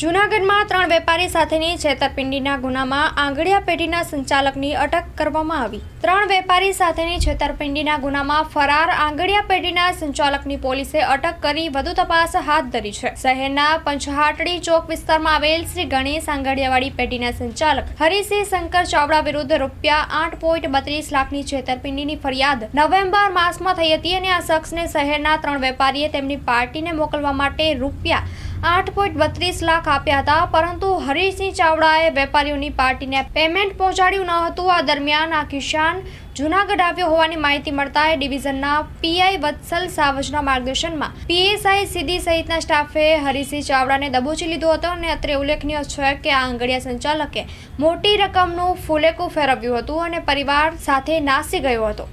જૂનાગઢમાં ત્રણ વેપારી સાથેની છેતરપિંડીના ગુનામાં આંગળીયા પેઢીના સંચાલકની અટક કરવામાં આવી. ત્રણ વેપારી સાથેની છેતરપિંડીના ગુનામાં ફરાર આંગળીયા પેઢીના સંચાલકની પોલીસે અટક કરી વધુ તપાસ હાથ ધરી છે. શહેરના પંચહાટડી ચોક વિસ્તારમાં આવેલ શ્રી ગણેશ આંગળીયાવાડી પેઢીના સંચાલક હરિસિંહ શંકર ચાવડા વિરુદ્ધ રૂપિયા આઠ પોઈન્ટ બત્રીસ લાખની છેતરપિંડીની ફરિયાદ નવેમ્બર માસમાં થઈ હતી અને આ શખ્સને શહેરના ત્રણ વેપારીએ તેમની પાર્ટીને મોકલવા માટે રૂપિયા આઠ પોઈન્ટ બત્રીસ લાખ આપ્યા હતા, પરંતુ હરીશસિંહ ચાવડાએ વેપારીઓની પાર્ટીને પેમેન્ટ પહોંચાડ્યું ન હતું. આ દરમિયાન આ કિસાન જૂનાગઢ આવ્યો હોવાની માહિતી મળતા એ ડિવિઝનના પીઆઈ વત્સલ સાવજના માર્ગદર્શનમાં પીએસઆઈ સીધી સહિતના સ્ટાફે હરિસિંહ ચાવડાને દબોચી લીધો હતો અને અત્રે ઉલ્લેખનીય છે કે આ આંગડિયા સંચાલકે મોટી રકમનું ફુલેકું ફેરવ્યું હતું અને પરિવાર સાથે નાસી ગયો હતો.